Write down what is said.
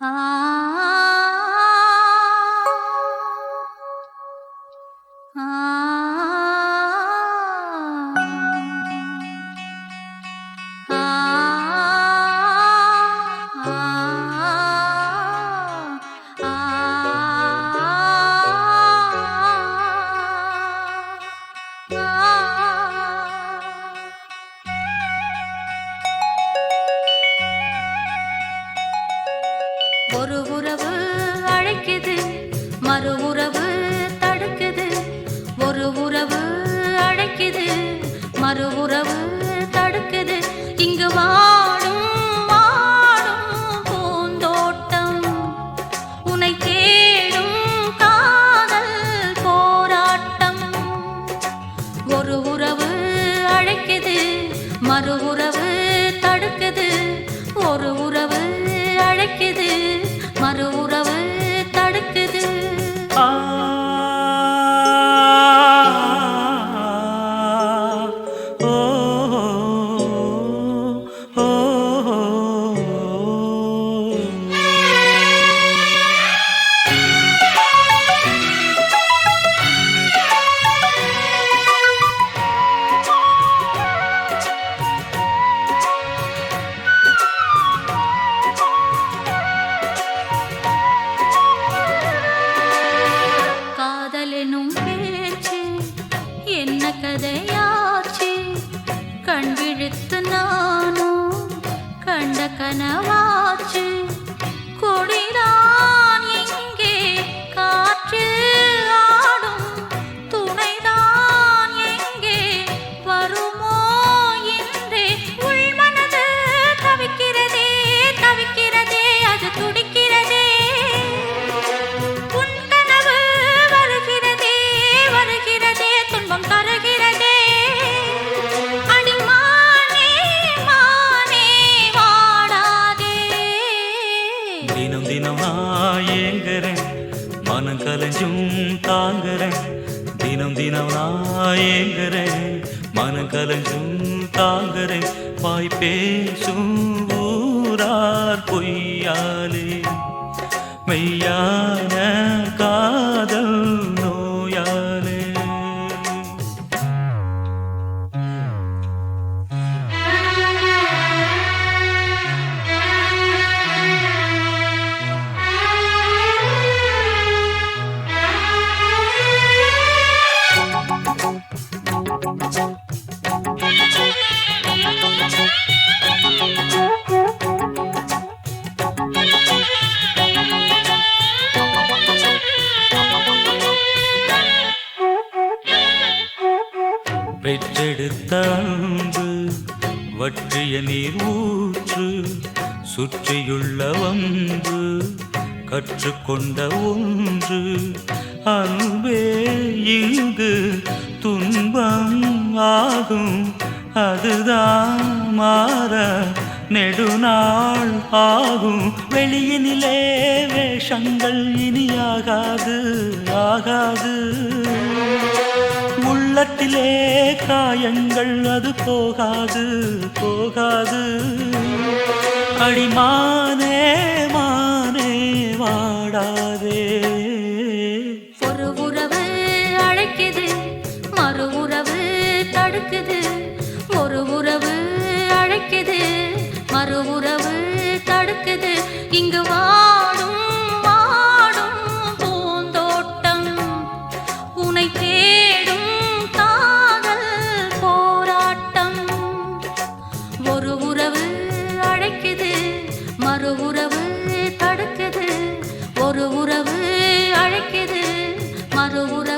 ஒரு கண்ட தாங்குறேன். தினம் தினம் நான் ஏங்குறேன். மனம் கலஞ்சும் தாங்குறேன். வாய் பேசும் ஊரார் பொய்யாலே. மெய்யான பெற்றெடுத்த அன்பு வற்றிய நீர் ஊற்று சுற்றியுள்ள வம்பு கற்றுக்கொண்ட ஒன்று அன்பே இங்கு துன்பம் ஆகும் அதுதான் மாற நெடுநாள் ஆகும். வெளியினிலே வேஷங்கள் இனியாகாது ஆகாது. உள்ளத்திலே காயங்கள் அது போகாது போகாது. அடிமானே மானே வாடாதே. மறு தடுக்குது. இங்கு வாடும் வாடும் பூந்தோட்டம். உனை தேடும் காதல் போராட்டம். ஒரு உறவு அழைக்குது மறு உறவு தடுக்குது. ஒரு உறவு அழைக்குது மறு உறவு